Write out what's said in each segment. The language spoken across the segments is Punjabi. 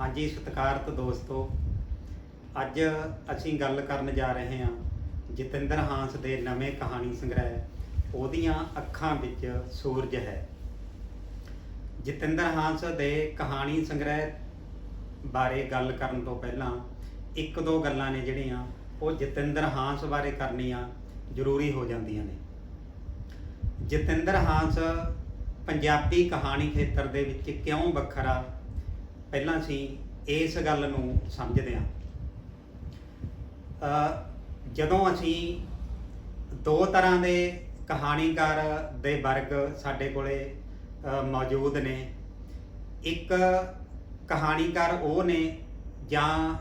ਹਾਂਜੀ ਸਤਿਕਾਰਤ ਦੋਸਤੋ। ਅੱਜ ਅਸੀਂ ਗੱਲ ਕਰਨ ਜਾ ਰਹੇ ਹਾਂ ਜਤਿੰਦਰ ਹਾਂਸ ਦੇ ਨਵੇਂ ਕਹਾਣੀ ਸੰਗ੍ਰਹਿ, ਉਹਦੀਆਂ ਅੱਖਾਂ ਵਿੱਚ ਸੂਰਜ ਹੈ। ਜਤਿੰਦਰ ਹਾਂਸ ਦੇ ਕਹਾਣੀ ਸੰਗ੍ਰਹਿ ਬਾਰੇ ਗੱਲ ਕਰਨ ਤੋਂ ਪਹਿਲਾਂ ਇੱਕ ਦੋ ਗੱਲਾਂ ਨੇ ਜਿਹੜੀਆਂ ਉਹ ਜਤਿੰਦਰ ਹਾਂਸ ਬਾਰੇ ਕਰਨੀਆਂ ਜ਼ਰੂਰੀ ਹੋ ਜਾਂਦੀਆਂ ਨੇ। ਜਤਿੰਦਰ ਹਾਂਸ ਪੰਜਾਬੀ ਕਹਾਣੀ ਖੇਤਰ ਦੇ ਵਿੱਚ ਕਿਉਂ ਵੱਖਰਾ ਪਹਿਲਾਂ ਅਸੀਂ ਇਸ ਗੱਲ ਨੂੰ ਸਮਝਦੇ ਹਾਂ। ਜਦੋਂ ਅਸੀਂ ਦੋ ਤਰ੍ਹਾਂ ਦੇ ਕਹਾਣੀਕਾਰ ਦੇ ਵਰਗ ਸਾਡੇ ਕੋਲੇ ਮੌਜੂਦ ਨੇ, ਇੱਕ ਕਹਾਣੀਕਾਰ ਉਹ ਨੇ ਜਾਂ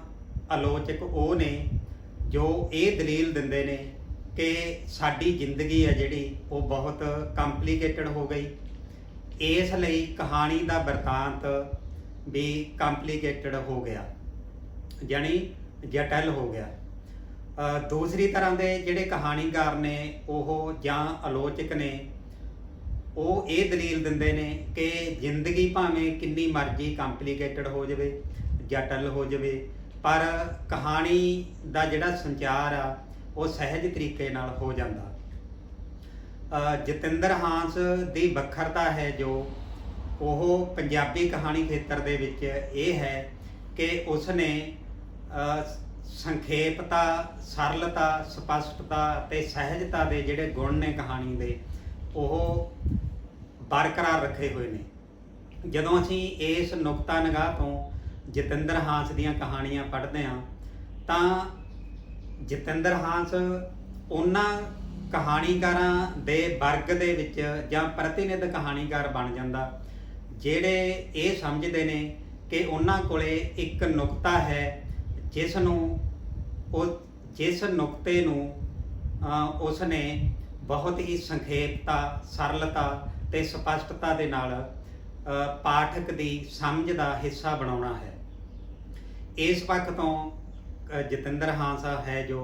ਆਲੋਚਕ ਉਹ ਨੇ ਜੋ ਇਹ ਦਲੀਲ ਦਿੰਦੇ ਨੇ ਕਿ ਸਾਡੀ ਜ਼ਿੰਦਗੀ ਹੈ ਜਿਹੜੀ, ਉਹ ਬਹੁਤ ਕੰਪਲਿਕੇਟਡ ਹੋ ਗਈ। ਇਸ ਲਈ ਕਹਾਣੀ ਦਾ ਵਰਤਾਂਤ ਵੀ ਕੰਪਲਿਕੇਟਡ ਹੋ ਗਿਆ ਯਾਨੀ ਜਟਲ ਹੋ ਗਿਆ। ਦੂਸਰੀ ਤਰ੍ਹਾਂ ਦੇ ਜਿਹੜੇ ਕਹਾਣੀਕਾਰ ਨੇ, ਉਹ ਜਾਂ ਆਲੋਚਕ ਨੇ, ਉਹ ਇਹ ਦਲੀਲ ਦਿੰਦੇ ਨੇ ਕਿ ਜ਼ਿੰਦਗੀ ਭਾਵੇਂ ਕਿੰਨੀ ਮਰਜ਼ੀ ਕੰਪਲਿਕੇਟਡ ਹੋ ਜਾਵੇ, ਜਟਲ ਹੋ ਜਾਵੇ, ਪਰ ਕਹਾਣੀ ਦਾ ਜਿਹੜਾ ਸੰਚਾਰ ਆ, ਉਹ ਸਹਿਜ ਤਰੀਕੇ ਨਾਲ ਹੋ ਜਾਂਦਾ। ਜਤਿੰਦਰ ਹਾਂਸ ਦੀ ਵੱਖਰਤਾ ਹੈ ਜੋ ਉਹ ਪੰਜਾਬੀ ਕਹਾਣੀ ਖੇਤਰ ਦੇ ਵਿੱਚ ਇਹ ਹੈ ਕਿ ਉਸ ਨੇ ਸੰਖੇਪਤਾ, ਸਰਲਤਾ, ਸਪਸ਼ਟਤਾ ਤੇ ਸਹਿਜਤਾ ਦੇ ਜਿਹੜੇ ਗੁਣ ਨੇ ਕਹਾਣੀ ਦੇ, ਉਹ ਬਰਕਰਾਰ ਰੱਖੇ ਹੋਏ ਨੇ। ਜਦੋਂ ਅਸੀਂ ਇਸ ਨੁਕਤਾ ਨਿਗਾਹ ਤੋਂ ਜਤਿੰਦਰ ਹਾਂਸ ਦੀਆਂ ਕਹਾਣੀਆਂ ਪੜ੍ਹਦੇ ਹਾਂ, ਤਾਂ ਜਤਿੰਦਰ ਹਾਂਸ ਉਹਨਾਂ ਕਹਾਣੀਕਾਰਾਂ ਦੇ ਵਰਗ ਦੇ ਵਿੱਚ ਜਾਂ ਪ੍ਰਤੀਨਿਧ ਕਹਾਣੀਕਾਰ ਬਣ ਜਾਂਦਾ। ਜਿਹੜੇ ਇਹ ਸਮਝਦੇ ਨੇ ਕਿ ਉਹਨਾਂ ਕੋਲੇ ਇੱਕ ਨੁਕਤਾ ਹੈ, ਜਿਸ ਨੂੰ ਉਹ, ਜਿਸ ਨੁਕਤੇ ਨੂੰ ਉਸ ਨੇ ਬਹੁਤ ਹੀ ਸੰਖੇਪਤਾ, ਸਰਲਤਾ ਤੇ ਸਪਸ਼ਟਤਾ ਦੇ ਨਾਲ ਪਾਠਕ ਦੀ ਸਮਝ ਦਾ ਹਿੱਸਾ ਬਣਾਉਣਾ ਹੈ। ਇਸ ਪੱਖ ਤੋਂ ਜਤਿੰਦਰ ਹਾਂਸਾ ਹੈ ਜੋ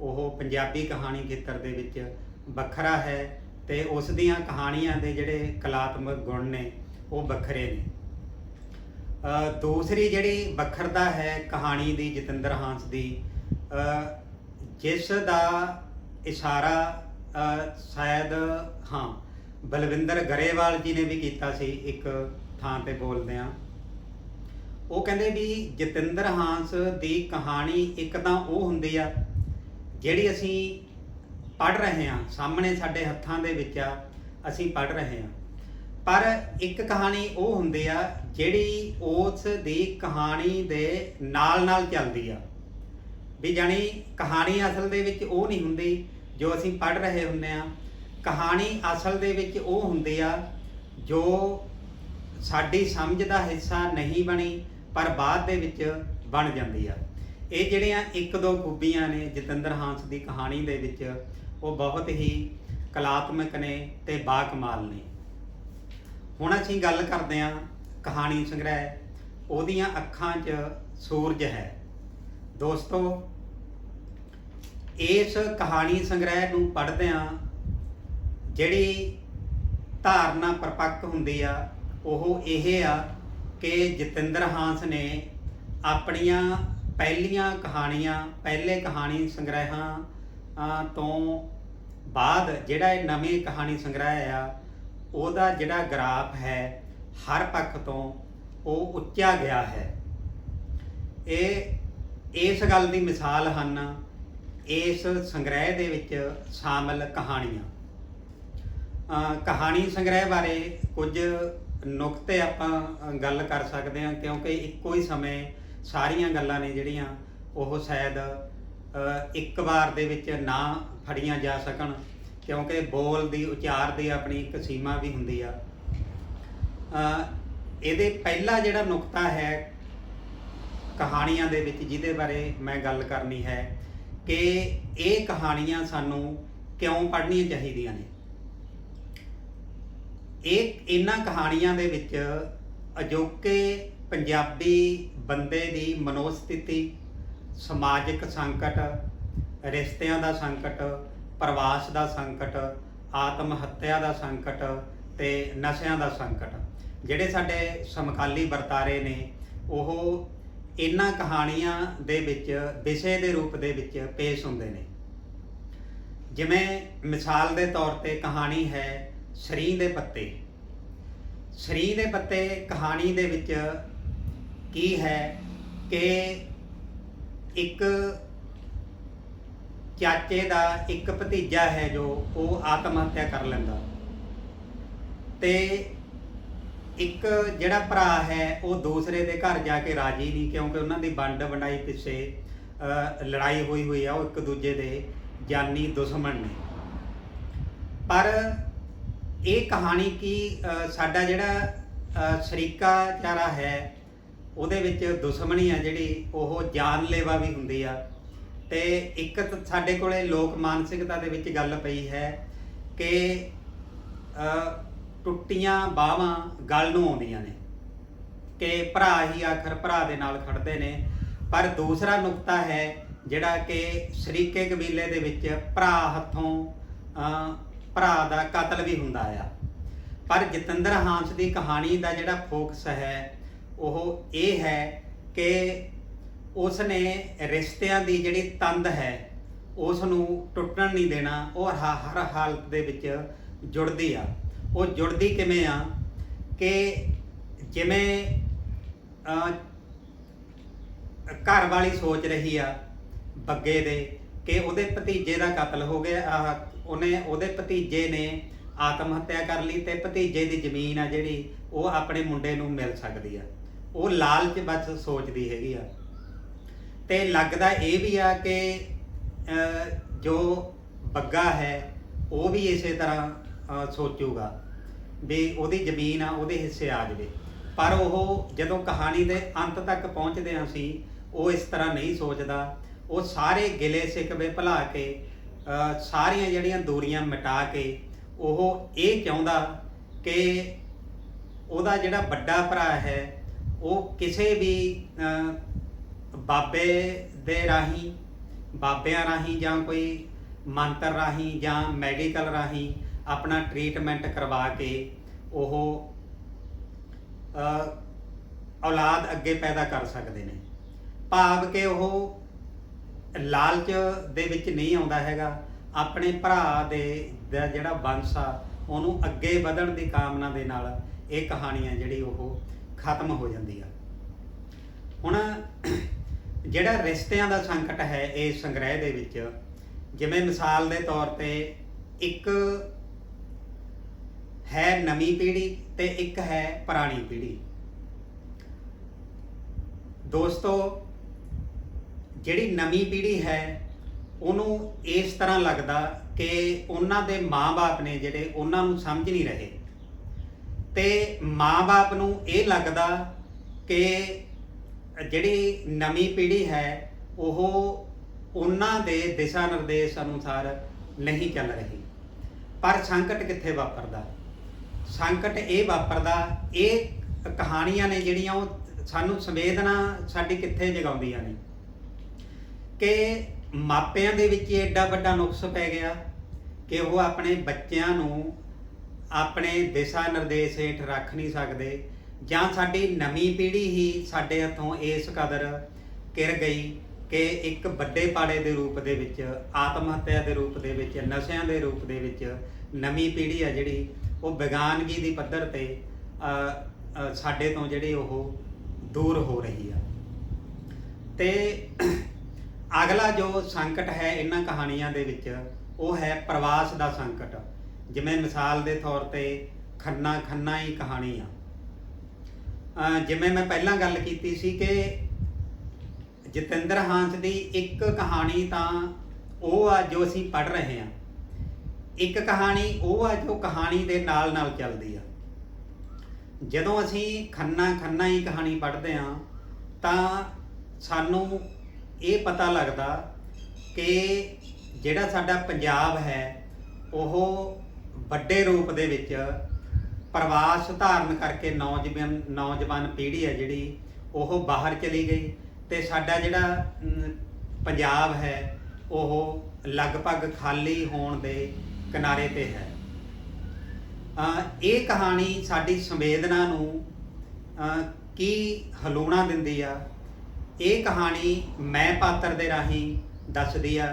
ਉਹ ਪੰਜਾਬੀ ਕਹਾਣੀ ਖੇਤਰ ਦੇ ਵਿੱਚ ਵੱਖਰਾ ਹੈ ਤੇ ਉਸ ਦੀਆਂ ਕਹਾਣੀਆਂ ਦੇ ਜਿਹੜੇ ਕਲਾਤਮਕ ਗੁਣ ਨੇ ਉਹ ਵੱਖਰੇ ਨੇ। ਦੂਸਰੀ ਜਿਹੜੀ ਵੱਖਰਤਾ ਹੈ ਕਹਾਣੀ ਦੀ, ਜਤਿੰਦਰ ਹਾਂਸ ਦੀ ਜਿਸ ਦਾ ਇਸ਼ਾਰਾ ਸ਼ਾਇਦ, ਹਾਂ, ਬਲਵਿੰਦਰ ਗਰੇਵਾਲ ਜੀ ਨੇ ਵੀ ਕੀਤਾ ਸੀ ਇੱਕ ਥਾਂ ਤੇ ਬੋਲਦੇ ਆ ਉਹ ਕਹਿੰਦੇ ਵੀ ਜਤਿੰਦਰ ਹਾਂਸ ਦੀ ਕਹਾਣੀ ਇੱਕ ਤਾਂ ਉਹ ਹੁੰਦੀ ਆ, ਜਿਹੜੀ ਅਸੀਂ ਪੜ ਰਹੇ ਹਾਂ, ਸਾਹਮਣੇ ਸਾਡੇ ਹੱਥਾਂ ਦੇ ਵਿੱਚ ਆ, ਅਸੀਂ ਪੜ ਰਹੇ ਹਾਂ। ਪਰ ਇੱਕ ਕਹਾਣੀ ਉਹ ਹੁੰਦੀ ਆ ਜਿਹੜੀ ਉਸ ਦੀ ਕਹਾਣੀ ਦੇ ਨਾਲ ਨਾਲ ਚੱਲਦੀ ਆ। ਵੀ ਜਾਣੀ ਕਹਾਣੀ ਅਸਲ ਦੇ ਵਿੱਚ ਉਹ ਨਹੀਂ ਹੁੰਦੀ ਜੋ ਅਸੀਂ ਪੜ੍ਹ ਰਹੇ ਹੁੰਦੇ ਆ। ਕਹਾਣੀ ਅਸਲ ਦੇ ਵਿੱਚ ਉਹ ਹੁੰਦੀ ਆ ਜੋ ਸਾਡੀ ਸਮਝ ਦਾ ਹਿੱਸਾ ਨਹੀਂ ਬਣੀ ਪਰ ਬਾਅਦ ਦੇ ਵਿੱਚ ਬਣ ਜਾਂਦੀ ਆ। ਇਹ ਜਿਹੜੀਆਂ ਇੱਕ ਦੋ ਖੂਬੀਆਂ ਨੇ ਜਤਿੰਦਰ ਹਾਂਸ ਦੀ ਕਹਾਣੀ ਦੇ ਵਿੱਚ, ਉਹ ਬਹੁਤ ਹੀ ਕਲਾਤਮਕ ਨੇ ਤੇ ਬਾਕਮਾਲ ਨੇ। ਹੁਣ ਅਸੀਂ ਗੱਲ ਕਰਦੇ ਹਾਂ ਕਹਾਣੀ ਸੰਗ੍ਰਹਿ, ਉਹਦੀਆਂ ਅੱਖਾਂ 'ਚ ਸੂਰਜ ਹੈ। ਦੋਸਤੋ, ਇਸ ਕਹਾਣੀ ਸੰਗ੍ਰਹਿ ਨੂੰ ਪੜ੍ਹਦਿਆਂ ਜਿਹੜੀ ਧਾਰਨਾ ਪ੍ਰਪੱਕ ਹੁੰਦੀ ਆ, ਉਹ ਇਹ ਆ ਕਿ ਜਤਿੰਦਰ ਹਾਂਸ ਨੇ ਆਪਣੀਆਂ ਪਹਿਲੀਆਂ ਕਹਾਣੀਆਂ, ਪਹਿਲੇ ਕਹਾਣੀ ਸੰਗ੍ਰਹਿਾਂ ਤੋਂ ਬਾਅਦ ਜਿਹੜਾ ਇਹ ਨਵੇਂ ਕਹਾਣੀ ਸੰਗ੍ਰਹਿ ਆ ਉਹਦਾ ਜਿਹੜਾ ਗ੍ਰਾਫ ਹੈ, ਹਰ ਪੱਖ ਤੋਂ ਉਹ ਉੱਚਾ ਗਿਆ ਹੈ। ਇਹ, ਇਸ ਗੱਲ ਦੀ ਮਿਸਾਲ ਹਨ ਇਸ ਸੰਗ੍ਰਹਿ ਦੇ ਵਿੱਚ ਸ਼ਾਮਲ ਕਹਾਣੀਆਂ। ਕਹਾਣੀ ਸੰਗ੍ਰਹਿ ਬਾਰੇ ਕੁਝ ਨੁਕਤੇ ਆਪਾਂ ਗੱਲ ਕਰ ਸਕਦੇ ਹਾਂ, ਕਿਉਂਕਿ ਇੱਕੋ ਹੀ ਸਮੇਂ ਸਾਰੀਆਂ ਗੱਲਾਂ ਨੇ ਜਿਹੜੀਆਂ, ਉਹ ਸ਼ਾਇਦ ਇੱਕ ਵਾਰ ਦੇ ਵਿੱਚ ਨਾ ਫੜੀਆਂ ਜਾ ਸਕਣ। ਕਿਉਂਕਿ ਬੋਲ ਦੀ, ਉਚਾਰ ਦੀ ਆਪਣੀ ਇੱਕ ਸੀਮਾ ਵੀ ਹੁੰਦੀ ਆ। ਇਹਦੇ ਪਹਿਲਾ ਜਿਹੜਾ ਨੁਕਤਾ ਹੈ ਕਹਾਣੀਆਂ ਦੇ ਵਿੱਚ, ਜਿਹਦੇ ਬਾਰੇ ਮੈਂ ਗੱਲ ਕਰਨੀ ਹੈ ਕਿ ਇਹ ਕਹਾਣੀਆਂ ਸਾਨੂੰ ਕਿਉਂ ਪੜ੍ਹਨੀਆਂ ਚਾਹੀਦੀਆਂ ਨੇ? ਇਹ, ਇਹਨਾਂ ਕਹਾਣੀਆਂ ਦੇ ਵਿੱਚ ਅਜੋਕੇ ਪੰਜਾਬੀ ਬੰਦੇ ਦੀ ਮਨੋਸਥਿਤੀ, ਸਮਾਜਿਕ ਸੰਕਟ, ਰਿਸ਼ਤਿਆਂ ਦਾ ਸੰਕਟ ਪ੍ਰਵਾਸ ਦਾ ਸੰਕਟ, ਆਤਮ ਹੱਤਿਆ ਦਾ ਸੰਕਟ ਤੇ ਨਸ਼ਿਆਂ ਦਾ ਸੰਕਟ। ਜਿਹੜੇ ਸਾਡੇ ਸਮਕਾਲੀ ਵਰਤਾਰੇ ਨੇ, ਉਹ ਇਹਨਾਂ ਕਹਾਣੀਆਂ ਦੇ ਵਿੱਚ, ਵਿਸ਼ੇ ਦੇ ਰੂਪ ਦੇ ਵਿੱਚ ਪੇਸ਼ ਹੁੰਦੇ ਨੇ। ਜਿਵੇਂ ਮਿਸਾਲ ਦੇ ਤੌਰ ਤੇ ਕਹਾਣੀ ਹੈ ਸਰੀ ਦੇ ਪੱਤੇ। ਸਰੀ ਦੇ ਪੱਤੇ ਕਹਾਣੀ ਦੇ ਵਿੱਚ ਕੀ ਹੈ ਕਿ ਇੱਕ ਚਾਚੇ ਦਾ ਇੱਕ ਭਤੀਜਾ ਹੈ ਜੋ ਉਹ ਆਤਮ ਹੱਤਿਆ ਕਰ ਲੈਂਦਾ। ਤੇ ਇੱਕ ਜਿਹੜਾ ਭਰਾ ਹੈ, ਉਹ ਦੂਸਰੇ ਦੇ ਘਰ ਜਾ ਕੇ ਰਾਜੀ ਨਹੀਂ ਕਿਉਂਕਿ ਉਹਨਾਂ ਦੀ ਵੰਡ ਵੰਡਾਈ ਪਿੱਛੇ ਲੜਾਈ ਹੋਈ ਹੋਈ ਆ ਉਹ ਇੱਕ ਦੂਜੇ ਦੇ ਜਾਨੀ ਦੁਸ਼ਮਣ ਨੇ। ਪਰ ਇਹ ਕਹਾਣੀ ਕਿ ਸਾਡਾ ਜਿਹੜਾ ਸਰੀਕਾ ਚਾਰਾ ਹੈ, ਉਹਦੇ ਵਿੱਚ ਦੁਸ਼ਮਣੀ ਆ ਜਿਹੜੀ, ਉਹ ਜਾਨਲੇਵਾ ਵੀ ਹੁੰਦੀ ਆ। ਤੇ ਇੱਕ ਸਾਡੇ ਕੋਲੇ ਲੋਕ ਮਾਨਸਿਕਤਾ ਦੇ ਵਿੱਚ ਗੱਲ ਪਈ ਹੈ ਕਿ ਟੁੱਟੀਆਂ ਬਾਹਾਂ ਗੱਲ ਨੂੰ ਆਉਂਦੀਆਂ ਨੇ। ਕਿ ਭਰਾ ਹੀ ਆਖਰ ਭਰਾ ਦੇ ਨਾਲ ਖੜਦੇ ਨੇ। ਪਰ ਦੂਸਰਾ ਨੁਕਤਾ ਹੈ ਜਿਹੜਾ ਕਿ ਸ਼ਰੀਕੇ ਕਬੀਲੇ ਦੇ ਵਿੱਚ ਭਰਾ ਹੱਥੋਂ ਭਰਾ ਦਾ ਕਤਲ ਵੀ ਹੁੰਦਾ ਆ। ਪਰ ਜਤਿੰਦਰ ਹਾਂਸ ਦੀ ਕਹਾਣੀ ਦਾ ਜਿਹੜਾ ਫੋਕਸ ਹੈ, ਉਹ ਇਹ ਹੈ ਕਿ ਉਸ ਨੇ ਰਿਸ਼ਤਿਆਂ ਦੀ ਜਿਹੜੀ ਤੰਦ ਹੈ ਉਸ ਨੂੰ ਟੁੱਟਣ ਨਹੀਂ ਦੇਣਾ ਉਹ ਹਰ ਹਾਲਤ ਦੇ ਵਿੱਚ ਜੁੜਦੀ ਆ। ਉਹ ਜੁੜਦੀ ਕਿਵੇਂ ਆ? ਕਿ ਜਿਵੇਂ ਘਰ ਵਾਲੀ ਸੋਚ ਰਹੀ ਆ ਬੱਗੇ ਦੇ ਕਿ ਉਹਦੇ ਭਤੀਜੇ ਦਾ ਕਤਲ ਹੋ ਗਿਆ ਆਹ, ਉਹਨੇ ਉਹਦੇ ਭਤੀਜੇ ਨੇ ਆਤਮ ਹੱਤਿਆ ਕਰ ਲਈ ਤੇ ਭਤੀਜੇ ਦੀ ਜ਼ਮੀਨ ਆ ਜਿਹੜੀ ਉਹ ਆਪਣੇ ਮੁੰਡੇ ਨੂੰ ਮਿਲ ਸਕਦੀ ਆ। ਉਹ ਲਾਲਚ ਬਸ ਸੋਚਦੀ ਹੈਗੀ ਆ। ਤੇ ਲੱਗਦਾ ਇਹ ਵੀ ਆ ਕਿ ਜੋ ਬੱਗਾ ਹੈ, ਉਹ ਵੀ ਇਸੇ ਤਰ੍ਹਾਂ ਸੋਚੂਗਾ ਵੀ ਉਹਦੀ ਜ਼ਮੀਨ ਆ, ਉਹਦੇ ਹਿੱਸੇ ਆ ਜਾਵੇ। ਪਰ ਉਹ ਜਦੋਂ ਕਹਾਣੀ ਦੇ ਅੰਤ ਤੱਕ ਪਹੁੰਚਦੇ ਹਾਂ ਸੀ ਉਹ ਇਸ ਤਰ੍ਹਾਂ ਨਹੀਂ ਸੋਚਦਾ। ਉਹ ਸਾਰੇ ਗਿਲੇ ਸਿਕਵੇ ਭੁਲਾ ਕੇ ਸਾਰੀਆਂ ਜਿਹੜੀਆਂ ਦੂਰੀਆਂ ਮਿਟਾ ਕੇ, ਉਹ ਇਹ ਚਾਹੁੰਦਾ ਕਿ ਉਹਦਾ ਜਿਹੜਾ ਵੱਡਾ ਭਰਾ ਹੈ, ਉਹ ਕਿਸੇ ਵੀ ਬਾਬੇ ਦੇ ਰਾਹੀਂ, ਬਾਬਿਆਂ ਰਾਹੀਂ ਜਾਂ ਕੋਈ ਮੰਤਰ ਰਾਹੀਂ ਜਾਂ ਮੈਡੀਕਲ ਰਾਹੀਂ ਆਪਣਾ ਟ੍ਰੀਟਮੈਂਟ ਕਰਵਾ ਕੇ ਉਹ ਔਲਾਦ ਅੱਗੇ ਪੈਦਾ ਕਰ ਸਕਦੇ ਨੇ। ਭਾਵ ਕਿ ਉਹ ਲਾਲਚ ਦੇ ਵਿੱਚ ਨਹੀਂ ਆਉਂਦਾ ਹੈਗਾ। ਆਪਣੇ ਭਰਾ ਦੇ ਦਾ, ਜਿਹੜਾ ਵੰਸ਼ ਆ, ਉਹਨੂੰ ਅੱਗੇ ਵਧਣ ਦੀ ਕਾਮਨਾ ਦੇ ਨਾਲ ਇਹ ਕਹਾਣੀਆਂ ਜਿਹੜੀ ਉਹ ਖਤਮ ਹੋ ਜਾਂਦੀ ਆ। ਹੁਣ ਜਿਹੜਾ ਰਿਸ਼ਤਿਆਂ ਦਾ ਸੰਕਟ ਹੈ ਇਸ ਸੰਗ੍ਰਹਿ ਦੇ ਵਿੱਚ, ਜਿਵੇਂ ਮਿਸਾਲ ਦੇ ਤੌਰ ਤੇ ਇੱਕ ਹੈ ਨਵੀਂ ਪੀੜ੍ਹੀ ਤੇ ਇੱਕ ਹੈ ਪੁਰਾਣੀ ਪੀੜ੍ਹੀ। ਦੋਸਤੋ, ਜਿਹੜੀ ਨਵੀਂ ਪੀੜ੍ਹੀ ਹੈ, ਉਹਨੂੰ ਇਸ ਤਰ੍ਹਾਂ ਲੱਗਦਾ ਕਿ ਉਹਨਾਂ ਦੇ ਮਾਪੇ ਨੇ ਜਿਹੜੇ, ਉਹਨਾਂ ਨੂੰ ਸਮਝ ਨਹੀਂ ਰਹੇ। ਤੇ ਮਾਪੇ ਨੂੰ ਇਹ ਲੱਗਦਾ ਕਿ ਜਿਹੜੀ ਨਵੀਂ ਪੀੜ੍ਹੀ ਹੈ, ਉਹ ਉਹਨਾਂ ਦੇ ਦਿਸ਼ਾ ਨਿਰਦੇਸ਼ ਅਨੁਸਾਰ ਨਹੀਂ ਚੱਲ ਰਹੀ। ਪਰ ਸੰਕਟ ਕਿੱਥੇ ਵਾਪਰਦਾ? ਸੰਕਟ ਇਹ ਵਾਪਰਦਾ, ਇਹ ਕਹਾਣੀਆਂ ਨੇ ਜਿਹੜੀਆਂ ਉਹ ਸਾਨੂੰ ਸੰਵੇਦਨਾ ਸਾਡੀ ਕਿੱਥੇ ਜਗਾਉਂਦੀਆਂ ਨੇ? ਕਿ ਮਾਪਿਆਂ ਦੇ ਵਿੱਚ ਐਡਾ ਵੱਡਾ ਨੁਕਸ ਪੈ ਗਿਆ ਕਿ ਉਹ ਆਪਣੇ ਬੱਚਿਆਂ ਨੂੰ ਆਪਣੇ ਦਿਸ਼ਾ ਨਿਰਦੇਸ਼ ਹੇਠ ਰੱਖ ਨਹੀਂ ਸਕਦੇ ਜਾਂ ਸਾਡੀ ਨਵੀਂ ਪੀੜ੍ਹੀ ਹੀ ਸਾਡੇ ਹੱਥੋਂ ਇਸ ਕਦਰ ਕਿਰ ਗਈ ਕਿ ਇੱਕ ਵੱਡੇ ਪਾੜੇ ਦੇ ਰੂਪ ਦੇ ਵਿੱਚ, ਆਤਮ ਹੱਤਿਆ ਦੇ ਰੂਪ ਦੇ ਵਿੱਚ, ਨਸ਼ਿਆਂ ਦੇ ਰੂਪ ਦੇ ਵਿੱਚ ਨਵੀਂ ਪੀੜ੍ਹੀ ਆ ਜਿਹੜੀ, ਉਹ ਵਿਗਿਆਨਗੀ ਦੀ ਪੱਧਰ ਤੇ ਸਾਡੇ ਤੋਂ ਜਿਹੜੇ ਉਹ ਦੂਰ ਹੋ ਰਹੀ ਆ। ਤੇ ਅਗਲਾ ਜੋ ਸੰਕਟ ਹੈ ਇਹਨਾਂ ਕਹਾਣੀਆਂ ਦੇ ਵਿੱਚ, ਉਹ ਹੈ ਪ੍ਰਵਾਸ ਦਾ ਸੰਕਟ। ਜਿਵੇਂ ਮਿਸਾਲ ਦੇ ਤੌਰ ਤੇ ਖੰਨਾ ਖੰਨਾ ਹੀ ਕਹਾਣੀ ਆ। ਜਿਵੇਂ ਮੈਂ ਪਹਿਲਾਂ ਗੱਲ ਕੀਤੀ ਸੀ ਕਿ ਜਤਿੰਦਰ ਹਾਂਸ ਦੀ ਇੱਕ ਕਹਾਣੀ ਤਾਂ ਉਹ ਆ ਜੋ ਅਸੀਂ ਪੜ੍ਹ ਰਹੇ ਹਾਂ। ਇੱਕ ਕਹਾਣੀ ਉਹ ਆ ਜੋ ਕਹਾਣੀ ਦੇ ਨਾਲ ਨਾਲ ਚੱਲਦੀ ਆ। ਜਦੋਂ ਅਸੀਂ ਖੰਨਾ ਖੰਨਾ ਹੀ ਕਹਾਣੀ ਪੜ੍ਹਦੇ ਹਾਂ, ਤਾਂ ਸਾਨੂੰ ਇਹ ਪਤਾ ਲੱਗਦਾ ਕਿ ਜਿਹੜਾ ਸਾਡਾ ਪੰਜਾਬ ਹੈ, ਉਹ ਵੱਡੇ ਰੂਪ ਦੇ ਵਿੱਚ ਪ੍ਰਵਾਸ ਧਾਰਨ ਕਰਕੇ ਨੌਜਵਾਨ ਨੌਜਵਾਨ ਪੀੜ੍ਹੀ ਹੈ ਜਿਹੜੀ, ਉਹ ਬਾਹਰ ਚਲੀ ਗਈ ਤੇ ਸਾਡਾ ਜਿਹੜਾ ਪੰਜਾਬ ਹੈ, ਉਹ ਲਗਭਗ ਖਾਲੀ ਹੋਣ ਦੇ ਕਿਨਾਰੇ ਤੇ ਹੈ। ਇਹ ਕਹਾਣੀ ਸਾਡੀ ਸੰਵੇਦਨਾ ਨੂੰ ਕੀ ਹਲੂਣਾ ਦਿੰਦੀ ਆ? ਇਹ ਕਹਾਣੀ ਮੈਂ ਪਾਤਰ ਦੇ ਰਾਹੀਂ ਦੱਸਦੀ ਆ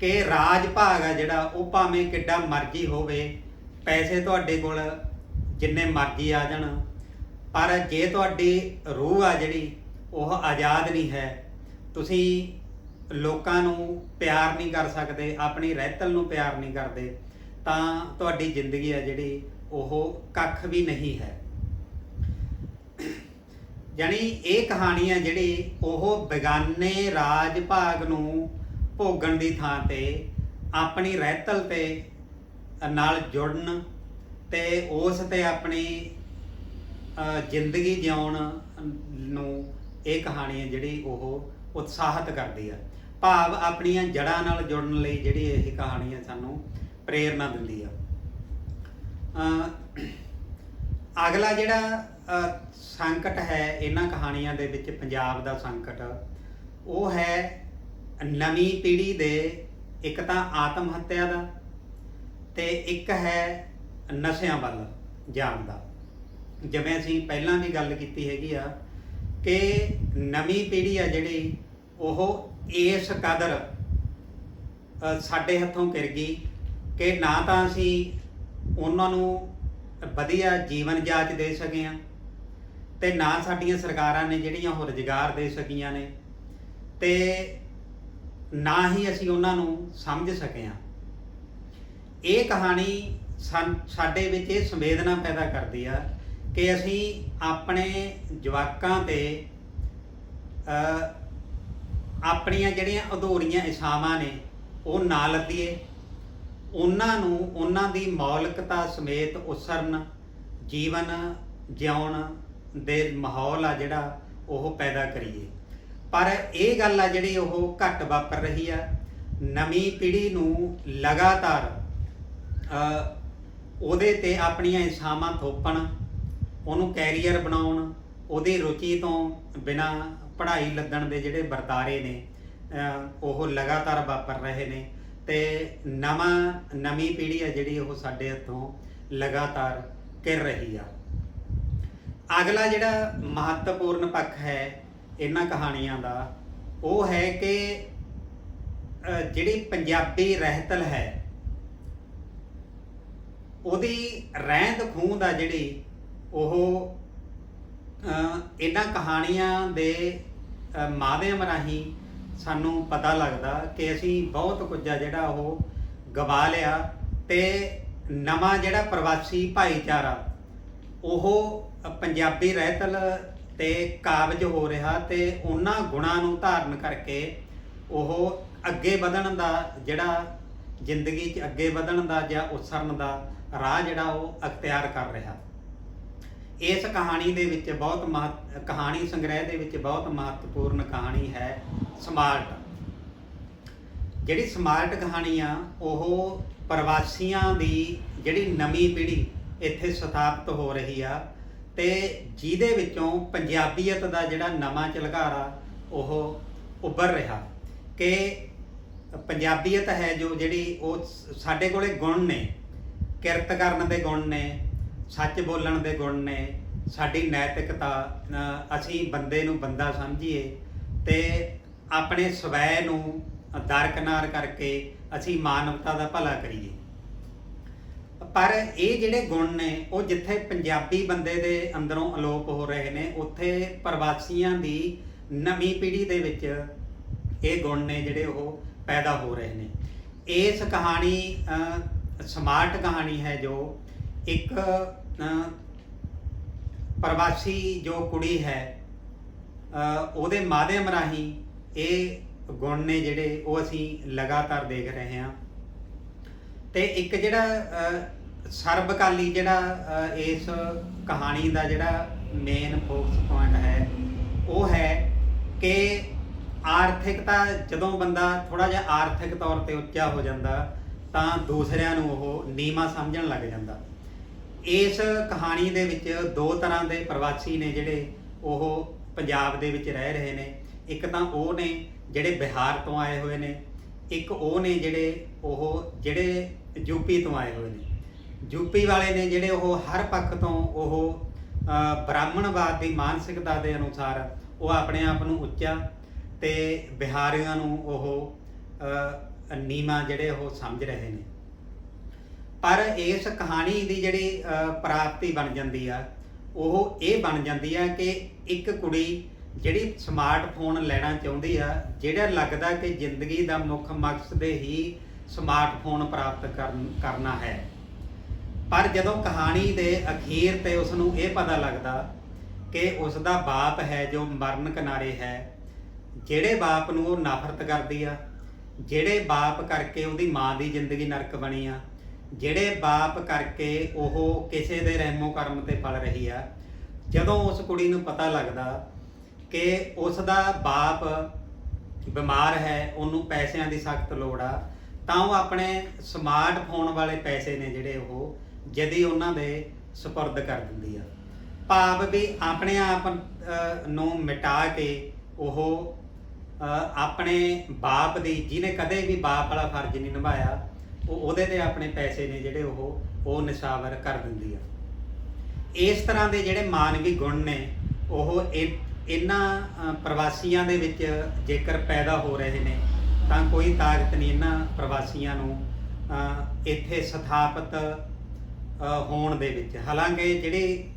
ਕਿ ਰਾਜ ਭਾਗ ਆ ਜਿਹੜਾ, ਉਹ ਭਾਵੇਂ ਕਿੱਡਾ ਮਰਜ਼ੀ ਹੋਵੇ, ਪੈਸੇ ਤੁਹਾਡੇ ਕੋਲ ਜਿੰਨੇ ਮਰਜ਼ੀ ਆ ਜਾਣ। ਪਰ ਜੇ ਤੁਹਾਡੀ ਰੂਹ ਆ ਜਿਹੜੀ, ਉਹ ਆਜ਼ਾਦ ਨਹੀਂ ਹੈ, ਤੁਸੀਂ ਲੋਕਾਂ ਨੂੰ ਪਿਆਰ ਨਹੀਂ ਕਰ ਸਕਦੇ, ਆਪਣੀ ਰਹਿਤਲ ਨੂੰ ਪਿਆਰ ਨਹੀਂ ਕਰਦੇ, ਤਾਂ ਤੁਹਾਡੀ ਜ਼ਿੰਦਗੀ ਆ ਜਿਹੜੀ, ਉਹ ਕੱਖ ਵੀ ਨਹੀਂ ਹੈ। ਯਾਨੀ ਇਹ ਕਹਾਣੀ ਆ ਜਿਹੜੀ, ਉਹ ਬੇਗਾਨੇ ਰਾਜ ਭਾਗ ਨੂੰ ਭੋਗਣ ਦੀ ਥਾਂ ਤੇ, ਆਪਣੀ ਰਹਿਤਲ ਤੇ ਨਾਲ ਜੁੜਨ ਤੇ ਉਸ ਤੇ ਆਪਣੀ ਜ਼ਿੰਦਗੀ ਜਿਉਣ ਨੂੰ ਇਹ ਕਹਾਣੀ ਹੈ ਜਿਹੜੀ ਉਹ ਉਤਸ਼ਾਹਿਤ ਕਰਦੀ ਆ। ਭਾਵ ਆਪਣੀਆਂ ਜੜ੍ਹਾਂ ਨਾਲ ਜੁੜਨ ਲਈ ਜਿਹੜੀ ਇਹ ਕਹਾਣੀ ਹੈ ਸਾਨੂੰ ਪ੍ਰੇਰਣਾ ਦਿੰਦੀ ਆ। ਅਗਲਾ ਜਿਹੜਾ ਸੰਕਟ ਹੈ ਇਹਨਾਂ ਕਹਾਣੀਆਂ ਦੇ ਵਿੱਚ ਪੰਜਾਬ ਦਾ ਸੰਕਟ, ਉਹ ਹੈ ਨਵੀਂ ਪੀੜ੍ਹੀ ਦੇ ਇੱਕ ਤਾਂ ਆਤਮ ਹੱਤਿਆ ਦਾ ਤੇ ਇੱਕ ਹੈ ਨਸ਼ਿਆਂ ਵੱਲ ਜਾਣ ਦਾ ਜਿਵੇਂ ਅਸੀਂ ਪਹਿਲਾਂ ਵੀ ਗੱਲ ਕੀਤੀ ਹੈਗੀ ਆ ਕਿ ਨਵੀਂ ਪੀੜ੍ਹੀ ਆ ਜਿਹੜੀ, ਉਹ ਇਸ ਕਦਰ ਸਾਡੇ ਹੱਥੋਂ ਕਿਰ ਗਈ ਕਿ ਨਾ ਤਾਂ ਅਸੀਂ ਉਹਨਾਂ ਨੂੰ ਵਧੀਆ ਜੀਵਨ ਜਾਚ ਦੇ ਸਕੇ ਆ ਤੇ ਨਾ ਸਾਡੀਆਂ ਸਰਕਾਰਾਂ ਨੇ ਜਿਹੜੀਆਂ ਉਹ ਰੁਜ਼ਗਾਰ ਦੇ ਸਕੀਆਂ ਨੇ ਤੇ ਨਾ ਹੀ ਅਸੀਂ ਉਹਨਾਂ ਨੂੰ ਸਮਝ ਸਕੇ ਆ। ਇਹ ਕਹਾਣੀ ਸਾਡੇ ਵਿੱਚ ਇਹ ਸੰਵੇਦਨਾ ਪੈਦਾ ਕਰਦੀ ਆ ਕਿ ਅਸੀਂ ਆਪਣੇ ਜਵਾਕਾਂ ਤੇ ਆਪਣੀਆਂ ਜਿਹੜੀਆਂ ਅਧੂਰੀਆਂ ਇਛਾਵਾਂ ਨੇ, ਉਹ ਨਾ ਲੱਦੀਏ। ਉਹਨਾਂ ਨੂੰ ਉਹਨਾਂ ਦੀ ਮੌਲਿਕਤਾ ਸਮੇਤ ਉਸਰਨ, ਜੀਵਨ ਜਿਉਣ ਦੇ ਮਾਹੌਲ ਆ ਜਿਹੜਾ ਉਹ ਪੈਦਾ ਕਰੀਏ। ਪਰ ਇਹ ਗੱਲ ਆ ਜਿਹੜੀ ਉਹ ਘੱਟ ਵਾਪਰ ਰਹੀ ਆ। ਨਵੀਂ ਪੀੜ੍ਹੀ ਨੂੰ ਲਗਾਤਾਰ ਉਹਦੇ ਤੇ ਆਪਣੀਆਂ ਇਛਾਵਾਂ ਥੋਪਣ, ਉਹਨੂੰ ਕੈਰੀਅਰ ਬਣਾਉਣ, ਉਹਦੀ ਰੁਚੀ ਤੋਂ ਬਿਨਾ ਪੜ੍ਹਾਈ ਲੱਦਣ ਦੇ ਜਿਹੜੇ ਵਰਤਾਰੇ ਨੇ ਉਹ ਲਗਾਤਾਰ ਵਾਪਰ ਰਹੇ ਨੇ ਤੇ ਨਵਾਂ, ਨਵੀਂ ਪੀੜ੍ਹੀ ਆ ਜਿਹੜੀ ਉਹ ਸਾਡੇ ਹੱਥੋਂ ਲਗਾਤਾਰ ਕਿਰ ਰਹੀ ਆ। ਅਗਲਾ ਜਿਹੜਾ ਮਹੱਤਵਪੂਰਨ ਪੱਖ ਹੈ ਇਹਨਾਂ ਕਹਾਣੀਆਂ ਦਾ, ਉਹ ਹੈ ਕਿ ਜਿਹੜੀ ਪੰਜਾਬੀ ਰਹਿਤਲ ਹੈ ਉਹਦੀ ਰਹਿੰਦ ਖੂੰਦ ਆ ਜਿਹੜੀ, ਉਹ ਇਹਨਾਂ ਕਹਾਣੀਆਂ ਦੇ ਮਾਧਿਅਮ ਰਾਹੀਂ ਸਾਨੂੰ ਪਤਾ ਲੱਗਦਾ ਕਿ ਅਸੀਂ ਬਹੁਤ ਕੁਝ ਆ ਜਿਹੜਾ ਉਹ ਗਵਾ ਲਿਆ ਤੇ ਨਵਾਂ ਜਿਹੜਾ ਪ੍ਰਵਾਸੀ ਭਾਈਚਾਰਾ, ਉਹ ਪੰਜਾਬੀ ਰਹਿਤਲ ਤੇ ਕਾਬਜ ਹੋ ਰਿਹਾ ਤੇ ਉਹਨਾਂ ਗੁਣਾਂ ਨੂੰ ਧਾਰਨ ਕਰਕੇ ਉਹ ਅੱਗੇ ਵਧਣ ਦਾ, ਜਿਹੜਾ ਜ਼ਿੰਦਗੀ 'ਚ ਅੱਗੇ ਵਧਣ ਦਾ ਜਾਂ ਉਸਰਨ ਦਾ ਰਾਹ ਜਿਹੜਾ ਉਹ ਅਖਤਿਆਰ ਕਰ ਰਿਹਾ। ਇਸ ਕਹਾਣੀ ਦੇ ਵਿੱਚ ਬਹੁਤ ਮਹੱਤ, ਕਹਾਣੀ ਸੰਗ੍ਰਹਿ ਦੇ ਵਿੱਚ ਬਹੁਤ ਮਹੱਤਵਪੂਰਨ ਕਹਾਣੀ ਹੈ ਸਮਾਰਟ। ਜਿਹੜੀ ਸਮਾਰਟ ਕਹਾਣੀ ਆ, ਉਹ ਪ੍ਰਵਾਸੀਆਂ ਦੀ ਜਿਹੜੀ ਨਵੀਂ ਪੀੜ੍ਹੀ ਇੱਥੇ ਸਥਾਪਿਤ ਹੋ ਰਹੀ ਆ ਤੇ ਜਿਹਦੇ ਵਿੱਚੋਂ ਪੰਜਾਬੀਅਤ ਦਾ ਜਿਹੜਾ ਨਵਾਂ ਝਲਕਾਰਾ ਉਹ ਉੱਭਰ ਰਿਹਾ ਕਿ ਪੰਜਾਬੀਅਤ ਹੈ ਜੋ ਜਿਹੜੀ ਉਹ ਸਾਡੇ ਕੋਲੇ ਗੁਣ ਨੇ। ਕਿਰਤ ਕਰਨ ਦੇ ਗੁਣ ਨੇ, ਸੱਚ ਬੋਲਣ ਦੇ ਗੁਣ ਨੇ, ਸਾਡੀ ਨੈਤਿਕਤਾ ਅਸੀਂ ਬੰਦੇ ਨੂੰ ਬੰਦਾ ਸਮਝੀਏ ਤੇ ਆਪਣੇ ਸਵੈ ਨੂੰ ਦਰਕਨਾਰ ਕਰਕੇ ਅਸੀਂ ਮਾਨਵਤਾ ਦਾ ਭਲਾ ਕਰੀਏ। ਪਰ ਇਹ ਜਿਹੜੇ ਗੁਣ ਨੇ, ਉਹ ਜਿੱਥੇ ਪੰਜਾਬੀ ਬੰਦੇ ਦੇ ਅੰਦਰੋਂ ਅਲੋਪ ਹੋ ਰਹੇ ਨੇ, ਉੱਥੇ ਪ੍ਰਵਾਸੀਆਂ ਦੀ ਨਵੀਂ ਪੀੜ੍ਹੀ ਦੇ ਵਿੱਚ ਇਹ ਗੁਣ ਨੇ ਜਿਹੜੇ ਉਹ ਪੈਦਾ ਹੋ ਰਹੇ ਨੇ। ਇਸ ਕਹਾਣੀ ਸਮਾਰਟ ਕਹਾਣੀ ਹੈ ਜੋ ਇੱਕ ਪ੍ਰਵਾਸੀ ਜੋ ਕੁੜੀ ਹੈ ਉਹਦੇ ਮਾਧਿਅਮ ਰਾਹੀਂ ਇਹ ਗੁਣ ਨੇ ਜਿਹੜੇ ਉਹ ਅਸੀਂ ਲਗਾਤਾਰ ਦੇਖ ਰਹੇ ਹਾਂ। ਤੇ ਇੱਕ ਜਿਹੜਾ ਸਰਬਕਾਲੀ ਜਿਹੜਾ ਇਸ ਕਹਾਣੀ ਦਾ ਜਿਹੜਾ ਮੇਨ ਫੋਕਸ ਪੁਆਇੰਟ ਹੈ, ਉਹ ਹੈ ਕਿ ਆਰਥਿਕਤਾ ਜਦੋਂ ਬੰਦਾ ਥੋੜਾ ਜਿਹਾ ਆਰਥਿਕ ਤੌਰ ਤੇ ਉੱਚਾ ਹੋ ਜਾਂਦਾ ਤਾਂ ਦੂਸਰਿਆਂ ਨੂੰ ਉਹ ਨੀਵਾ ਸਮਝਣ ਲੱਗ ਜਾਂਦਾ। ਇਸ ਕਹਾਣੀ ਦੇ ਵਿੱਚ ਦੋ ਤਰ੍ਹਾਂ ਦੇ ਪ੍ਰਵਾਸੀ ਨੇ ਜਿਹੜੇ ਉਹ ਪੰਜਾਬ ਦੇ ਵਿੱਚ ਰਹਿ ਰਹੇ ਨੇ। ਇੱਕ ਤਾਂ ਉਹ ਨੇ ਜਿਹੜੇ ਬਿਹਾਰ ਤੋਂ ਆਏ ਹੋਏ ਨੇ। ਇੱਕ ਉਹ ਨੇ ਜਿਹੜੇ ਉਹ ਜਿਹੜੇ ਯੂਪੀ ਤੋਂ ਆਏ ਹੋਏ ਨੇ। ਯੂਪੀ ਵਾਲੇ ਨੇ ਜਿਹੜੇ ਉਹ ਹਰ ਪੱਖ ਤੋਂ ਉਹ ਬ੍ਰਾਹਮਣਵਾਦ ਦੀ ਮਾਨਸਿਕਤਾ ਦੇ ਅਨੁਸਾਰ ਉਹ ਆਪਣੇ ਆਪ ਨੂੰ ਉੱਚਾ ਤੇ ਬਿਹਾਰੀਆਂ ਨੂੰ ਉਹ ਅ, ਨੀਵਾਂ ਜਿਹੜੇ ਉਹ ਸਮਝ ਰਹੇ ਨੇ। ਪਰ ਇਸ ਕਹਾਣੀ ਦੀ ਜਿਹੜੀ ਪ੍ਰਾਪਤੀ ਬਣ ਜਾਂਦੀ ਆ ਉਹ ਇਹ ਬਣ ਜਾਂਦੀ ਆ ਕਿ ਇੱਕ ਕੁੜੀ ਜਿਹੜੀ ਸਮਾਰਟਫੋਨ ਲੈਣਾ ਚਾਹੁੰਦੀ ਆ ਜਿਹੜਾ ਲੱਗਦਾ ਕਿ ਜ਼ਿੰਦਗੀ ਦਾ ਮੁੱਖ ਮਕਸਦ ਹੀ ਸਮਾਰਟਫੋਨ ਪ੍ਰਾਪਤ ਕਰਨ ਕਰਨਾ ਹੈ। ਪਰ ਜਦੋਂ ਕਹਾਣੀ ਦੇ ਅਖੀਰ ਤੇ ਉਸ ਨੂੰ ਇਹ ਪਤਾ ਲੱਗਦਾ ਕਿ ਉਸ ਦਾ ਬਾਪ ਹੈ ਜੋ ਮਰਨ ਕਿਨਾਰੇ ਹੈ ਜਿਹੜੇ ਬਾਪ ਨੂੰ ਉਹ ਨਫ਼ਰਤ ਕਰਦੀ ਆ ਜਿਹੜੇ ਬਾਪ ਕਰਕੇ ਉਹਦੀ ਮਾਂ ਦੀ ਜ਼ਿੰਦਗੀ ਨਰਕ ਬਣੀ ਆ, ਜਿਹੜੇ ਬਾਪ ਕਰਕੇ ਉਹ ਕਿਸੇ ਦੇ ਰਹਿਮੋ ਕਰਮ ਤੇ ਪਲ ਰਹੀ ਆ, ਜਦੋਂ ਉਸ ਕੁੜੀ ਨੂੰ ਪਤਾ ਲੱਗਦਾ ਕਿ ਉਸ ਦਾ ਬਾਪ ਬਿਮਾਰ ਹੈ, ਉਹਨੂੰ ਪੈਸਿਆਂ ਦੀ ਸਖਤ ਲੋੜ ਆ, ਤਾਂ ਉਹ ਆਪਣੇ ਸਮਾਰਟਫੋਨ ਵਾਲੇ ਪੈਸੇ ਨੇ ਜਿਹੜੇ ਉਹ ਜਦੀ ਉਹਨਾਂ ਦੇ ਸਪੁਰਦ ਕਰ ਦਿੰਦੀ ਆ। ਭਾਵ ਵੀ ਆਪਣੇ ਆਪ ਨੂੰ ਮਿਟਾ ਕੇ ਉਹ ਆਪਣੇ ਬਾਪ ਦੀ, ਜਿਹਨੇ ਕਦੇ ਵੀ ਬਾਪ ਵਾਲਾ ਫਰਜ਼ ਨਹੀਂ ਨਿਭਾਇਆ, ਉਹ ਉਹਦੇ ਤੇ ਆਪਣੇ ਪੈਸੇ ਨੇ ਜਿਹੜੇ ਉਹ ਉਹ ਨਿਸ਼ਾਵਰ ਕਰ ਦਿੰਦੀ ਆ। ਇਸ ਤਰ੍ਹਾਂ ਦੇ ਜਿਹੜੇ ਮਾਨਵੀ ਗੁਣ ਨੇ, ਉਹ ਇਹ- ਇਹਨਾਂ ਪ੍ਰਵਾਸੀਆਂ ਦੇ ਵਿੱਚ ਜੇਕਰ ਪੈਦਾ ਹੋ ਰਹੇ ਨੇ, ਤਾਂ ਕੋਈ ਤਾਕਤ ਨਹੀਂ ਇਹਨਾਂ ਪ੍ਰਵਾਸੀਆਂ ਨੂੰ ਇੱਥੇ ਸਥਾਪਿਤ ਹੋਣ ਦੇ ਵਿੱਚ। ਹਾਲਾਂਕਿ ਜਿਹੜੀ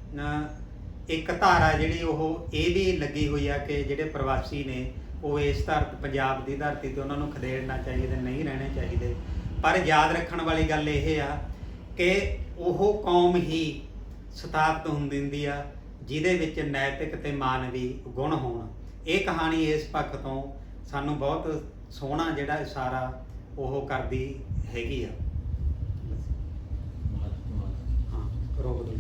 ਇੱਕ ਧਾਰਾ ਜਿਹੜੀ ਉਹ ਇਹ ਵੀ ਲੱਗੀ ਹੋਈ ਆ ਕਿ ਜਿਹੜੇ ਪ੍ਰਵਾਸੀ ਨੇ ਉਹ ਇਸ ਧਰਤ ਪੰਜਾਬ ਦੀ ਧਰਤੀ ਤੇ ਉਹਨਾਂ ਨੂੰ ਖਦੇੜਨਾ ਚਾਹੀਦਾ ਨਹੀਂ ਰਹਿਣੇ ਚਾਹੀਦੇ। ਪਰ ਯਾਦ ਰੱਖਣ ਵਾਲੀ ਗੱਲ ਇਹ ਆ ਕਿ ਉਹ ਕੌਮ ਹੀ ਸਥਾਪਿਤ ਹੁੰਦੀ ਹੁੰਦੀ ਆ ਜਿਹਦੇ ਵਿੱਚ ਨੈਤਿਕ ਤੇ ਮਾਨਵੀ ਗੁਣ ਹੋਣ। ਇਹ ਕਹਾਣੀ ਇਸ ਪੱਖ ਤੋਂ ਸਾਨੂੰ ਬਹੁਤ ਸੋਹਣਾ ਜਿਹੜਾ ਇਸ਼ਾਰਾ ਉਹ ਕਰਦੀ ਹੈਗੀ ਆ। ਹਾਂ ਰੋਕ ਦੋ।